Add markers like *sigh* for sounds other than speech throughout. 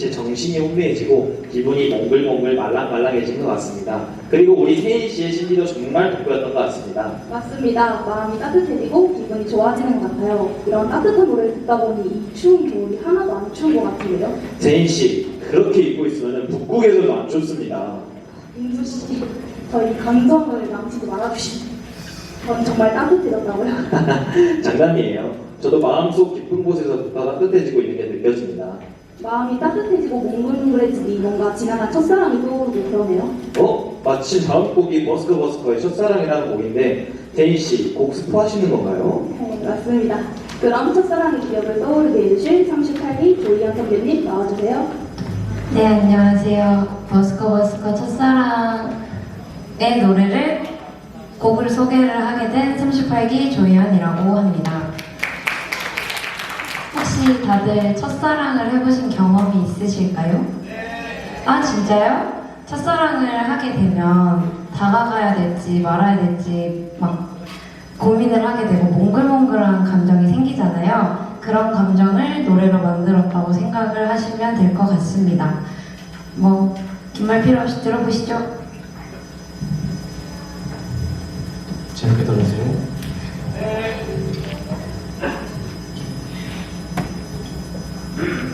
제 정신이 혼미해지고 기분이 몽글몽글 말랑말랑해진 것 같습니다. 그리고 우리 혜인 씨의 심리도 정말 돋보였던 것 같습니다. 맞습니다. 마음이 따뜻해지고 기분이 좋아지는 것 같아요. 이런 따뜻한 노래를 듣다 보니 이 추운 겨울이 하나도 안 추운 것 같은데요. 제인 씨 그렇게 입고 있으면 북극에서도 안 춥습니다. 민수 씨, 저희 감성을 남치지 말아주시죠. 전 정말 따뜻해졌다고요. *laughs* 장난이에요. 저도 마음속 깊은 곳에서 더 따뜻해지고 있는 게 느껴집니다. 마음이 따뜻해지고 몽글몽글해지니 뭔가 지나간 첫사랑이 떠오르고 그러네요. 어? 마침 다음 곡이 버스커 버스커의 첫사랑이라는 곡인데 제인 씨곡 스포하시는 건가요? 네, 맞습니다. 그럼 첫사랑의 기억을 떠오르게 해주실 38기 조이현 선배님 나와주세요. 네, 안녕하세요. 버스커 버스커 첫사랑의 노래를 곡을 소개를 하게 된 38기 조희연이라고 합니다. 혹시 다들 첫사랑을 해보신 경험이 있으실까요? 아, 진짜요? 첫사랑을 하게 되면 다가가야 될지 말아야 될지 막 고민을 하게 되고 몽글몽글한 감정이 생기잖아요. 그런 감정을 노래로 만들었다고 생각을 하시면 될 것 같습니다. 뭐, 긴 말 필요 없이 들어보시죠. 재밌게 들으세요. Mm-hmm.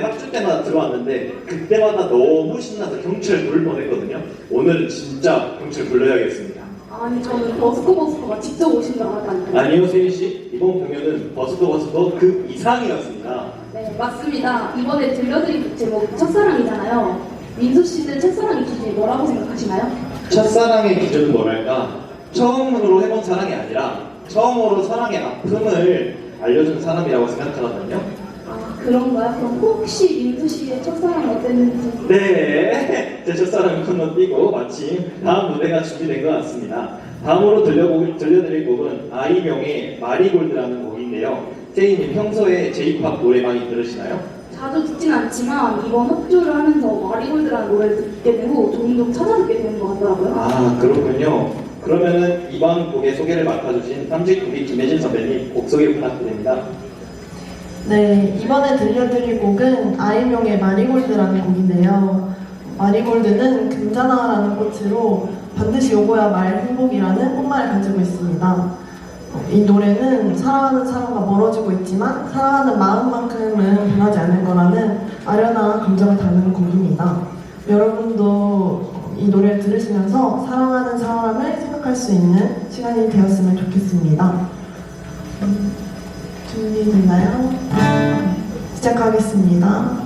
빡줄 때마다 들어왔는데 그때마다 너무 신나서 경찰 부를 뻔했거든요. 오늘은 진짜 경찰 불러야겠습니다. 아니 저는 버스커 버스커가 직접 오신 줄 알았다니까요. 아니요, 세희 씨. 이번 공연은 버스도 버스도 그 이상이었습니다. 네 맞습니다. 이번에 들려드린 제목 첫사랑이잖아요. 민수 씨는 첫사랑의 기준이 뭐라고 생각하시나요? 첫사랑의 기준은 뭐랄까? 처음으로 해본 사랑이 아니라 처음으로 사랑의 아픔을 알려준 사람이라고 생각하거든요. 아 그런가요? 그럼 혹시 민수 씨의 첫사랑이 어땠는지 네, 제 첫사랑 코너 띄고 마침 다음 무대가 준비된 것 같습니다. 다음으로 들려곡, 들려드릴 곡은 아이명의 마리골드라는 곡인데요. 세이님 평소에 제이팝 노래 많이 들으시나요? 자주 듣진 않지만 이번 합주를 하면서 마리골드라는 노래를 듣게 되고 종종 찾아 듣게 되는 것 같더라고요. 아 그렇군요. 그러면은 이번 곡의 소개를 맡아주신 삼직구비 김혜진 선배님 곡 소개 부탁드립니다. 네, 이번에 들려드릴 곡은 아이명의 마리골드라는 곡인데요. 마리골드는 금자나라는 꽃으로 반드시 오고야 말 행복이라는 꽃말을 가지고 있습니다. 이 노래는 사랑하는 사람과 멀어지고 있지만 사랑하는 마음만큼은 변하지 않을 거라는 아련한 감정을 담은 곡입니다. 여러분도 이 노래를 들으시면서 사랑하는 사람을 생각할 수 있는 시간이 되었으면 좋겠습니다. 음, 준비됐나요? 시작하겠습니다.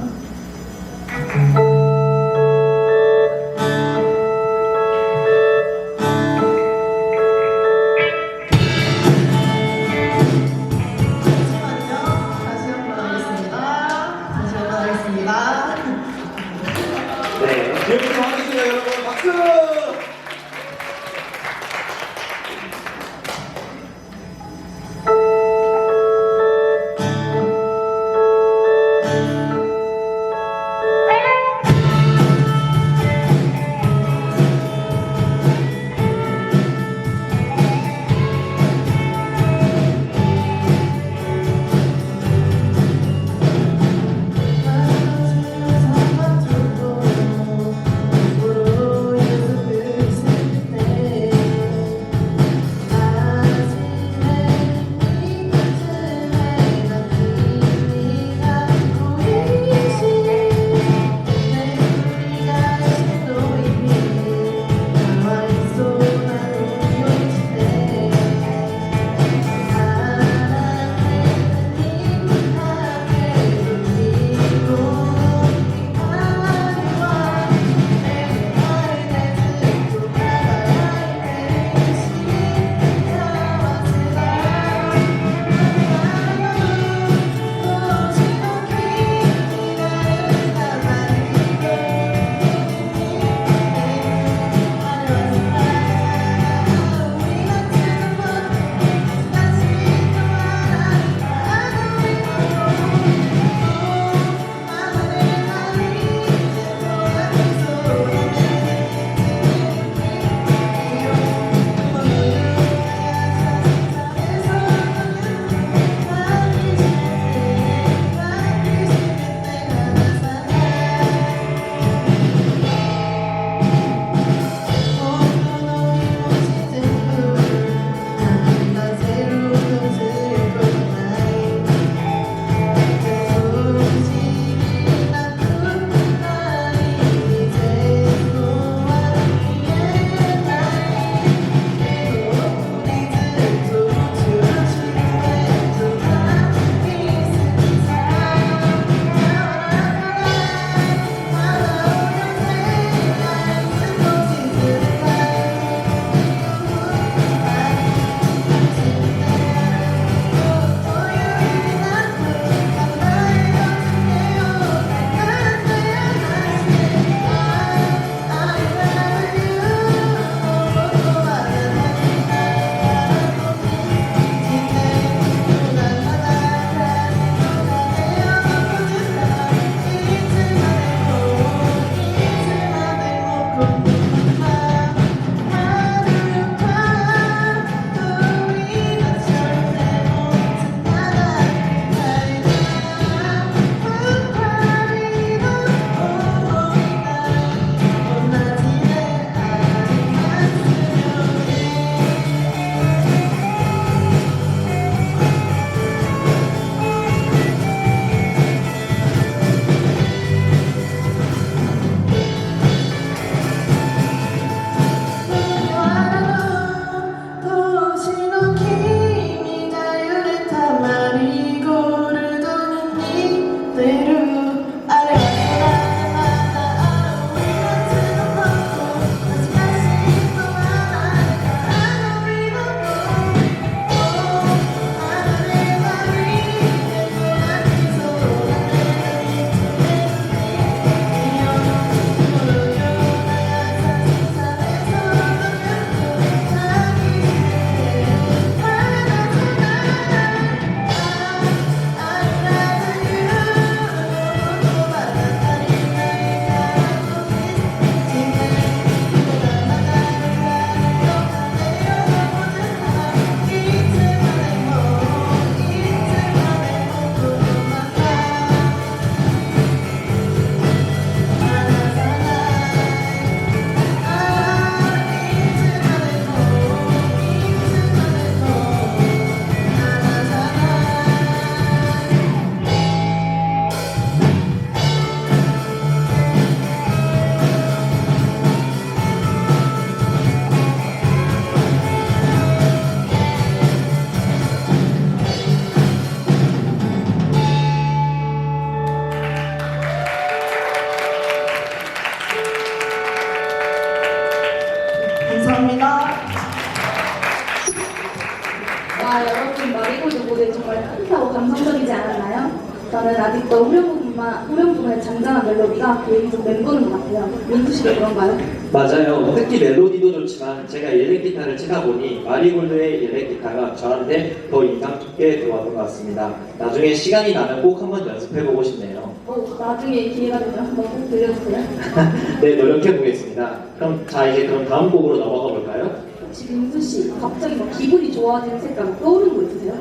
아, 여러분 마리고도 무대 정말 흔쾌하고 감성적이지 않았나요? 저는 아직도 후렴구만 후렴구의 장장한 멜로디가 개인 좀 멘붕인 것 같아요. 민수 씨도 그런가요? 맞아요. 뭐 특히 멜로디도 좋지만 제가 예능 기타를 치다 보니 마리골드의 예능 기타가 저한테 더 인상 깊게 들어왔던 것 같습니다. 나중에 시간이 나면 꼭 한번 연습해보고 싶네요. 어, 나중에 기회가 되면 한번 꼭 들려주세요. *laughs* 네, 노력해보겠습니다. 그럼 자 이제 그럼 다음 곡으로 넘어가 볼까요? 혹시 민수 씨 갑자기 막 기분이 좋아지는 색깔 떠오르는 거 있으세요?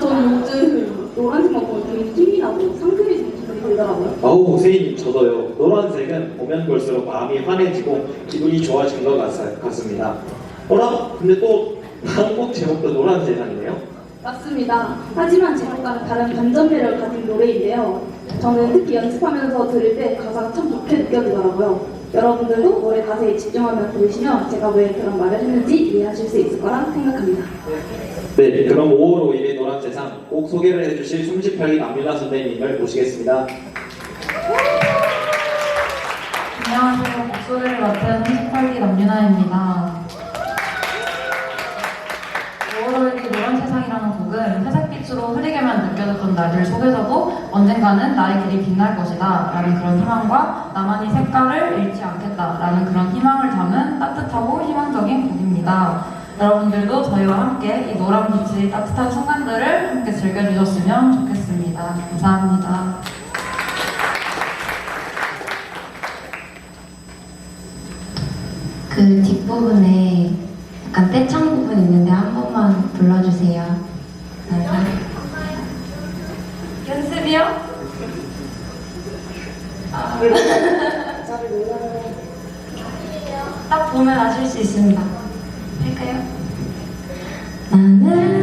저는 요즘 노란색만 보면 되게 힘이 나고 상큼해지는 기분이 들더라고요. 아우 세인님 저도요. 노란색은 보면 볼수록 마음이 환해지고 기분이 좋아진 것 같, 같습니다. 어라? 근데 또 다음 곡 제목도 노란 세상이네요. 맞습니다. 하지만 제목과는 다른 반전 매력을 가진 노래인데요. 저는 특히 연습하면서 들을 때 가사가 참 좋게 느껴지더라고요. 여러분들도 노래 가사에 집중하며 들으시면 제가 왜 그런 말을 했는지 이해하실 수 있을 거라 생각합니다. 네, 그럼 5월 5일의 노란 세상 꼭 소개를 해주실 숨집혈기 남유나 선배님을 모시겠습니다. 안녕하세요. 목소리를 맡은 38기 남유나입니다. 5월 5일의 노란 세상이라는 곡은 회색 빛으로 흐리게만 느껴졌던 날들 속에서도 언젠가는 나의 길이 빛날 것이다 라는 그런 희망과 나만이 색깔을 잃지 않겠다 라는 그런 희망을 담은 따뜻하고 희망적인 곡입니다. 여러분들도 저희와 함께 이 노란 빛의 따뜻한 순간들을 함께 즐겨주셨으면 좋겠습니다. 감사합니다. 그 뒷부분에 약간 떼창 부분 있는데 한 번만 불러주세요. 네. 연습이요? 아, 딱 보면 아실 수 있습니다. 할까요? 나는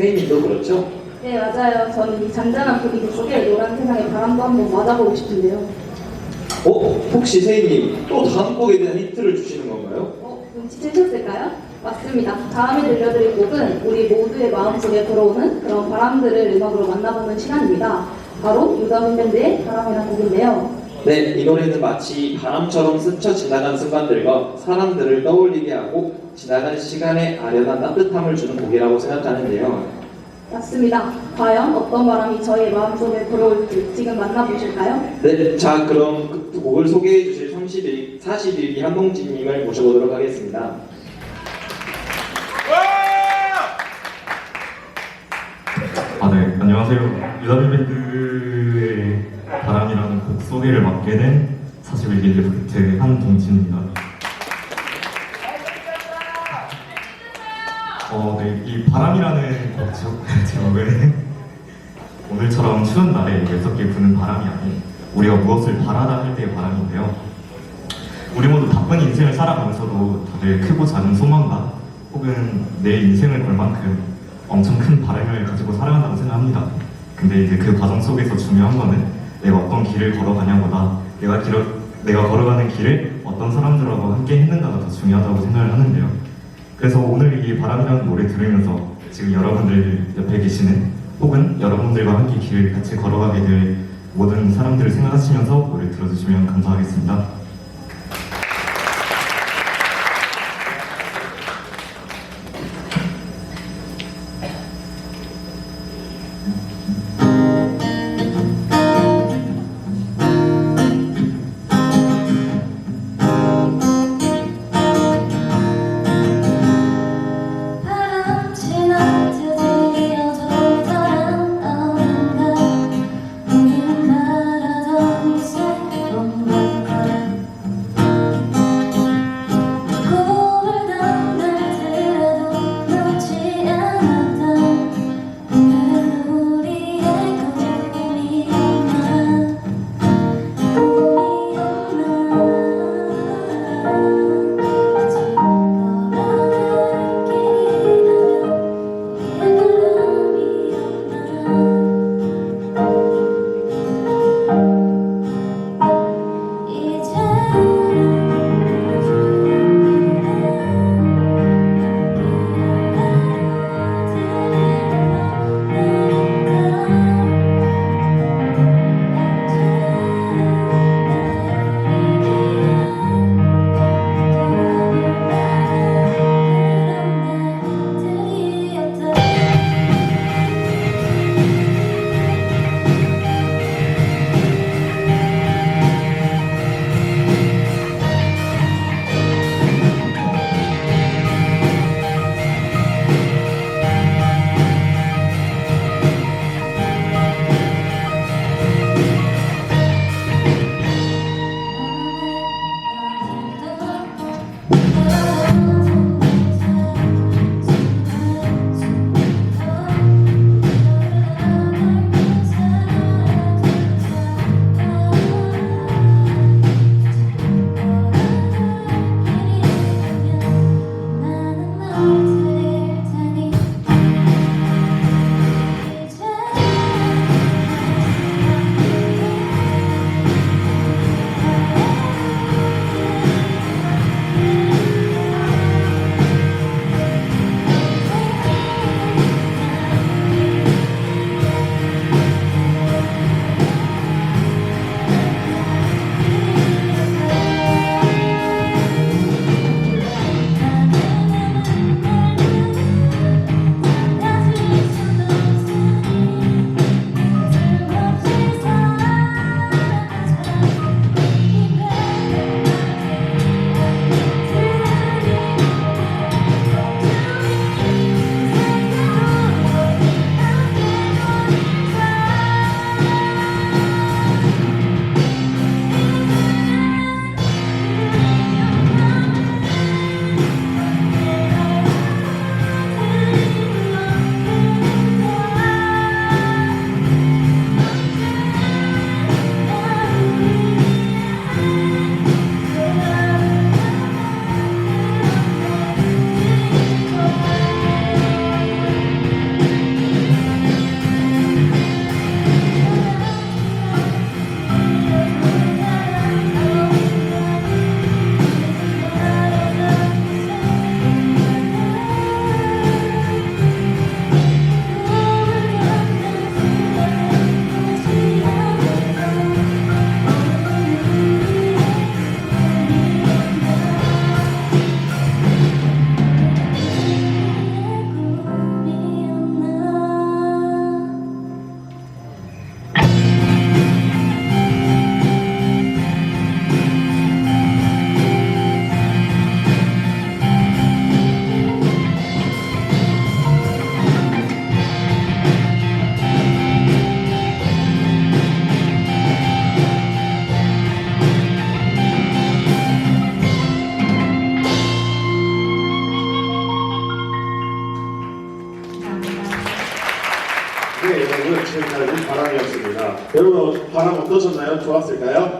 세인님도 그렇죠? 네, 맞아요. 저는 이 잔잔한 분위기 속에 노란 세상의 바람도 한번 맞아보고 싶은데요. 어? 혹시 세인님 또 다음 곡에 대한 힌트를 주시는 건가요? 어, 눈치채셨을까요? 맞습니다. 다음에 들려드릴 곡은 우리 모두의 마음속에 불어오는 그런 바람들을 음악으로 만나보는 시간입니다. 바로 유다민 밴드의 바람이라는 곡인데요. 네, 이 노래는 마치 바람처럼 스쳐 지나간 순간들과 사람들을 떠올리게 하고 지나간 시간에 아련한 따뜻함을 주는 곡이라고 생각하는데요. 맞습니다. 과연 어떤 바람이 저희의 마음속에 불어올지 지금 만나보실까요? 네, 자 그럼 그 곡을 소개해 주실 31, 41기 한동진님을 모셔보도록 하겠습니다. 아, 네. 안녕하세요. 유다미 밴드의 바람이라는 곡 소개를 맡게 된 41기 레프트 한동진입니다. 어, 네. 이 바람이라는 곡 제- 제목은 오늘처럼 추운 날에 엽석게 부는 바람이 아닌 우리가 무엇을 바라다 할 때의 바람인데요. 우리 모두 바쁜 인생을 살아가면서도 다들 크고 작은 소망과 혹은 내 인생을 걸 만큼 엄청 큰 바람을 가지고 살아간다고 생각합니다. 근데 이제 그 과정 속에서 중요한 거는 내가 어떤 길을 걸어가냐보다 내가 길어, 내가 걸어가는 길을 어떤 사람들하고 함께 했는가가 더 중요하다고 생각을 하는데요. 그래서 오늘 이 바람이라는 노래 들으면서 지금 여러분들 옆에 계시는 혹은 여러분들과 함께 길을 같이 걸어가게 될 모든 사람들을 생각하시면서 노래 들어주시면 감사하겠습니다. 바람이었습니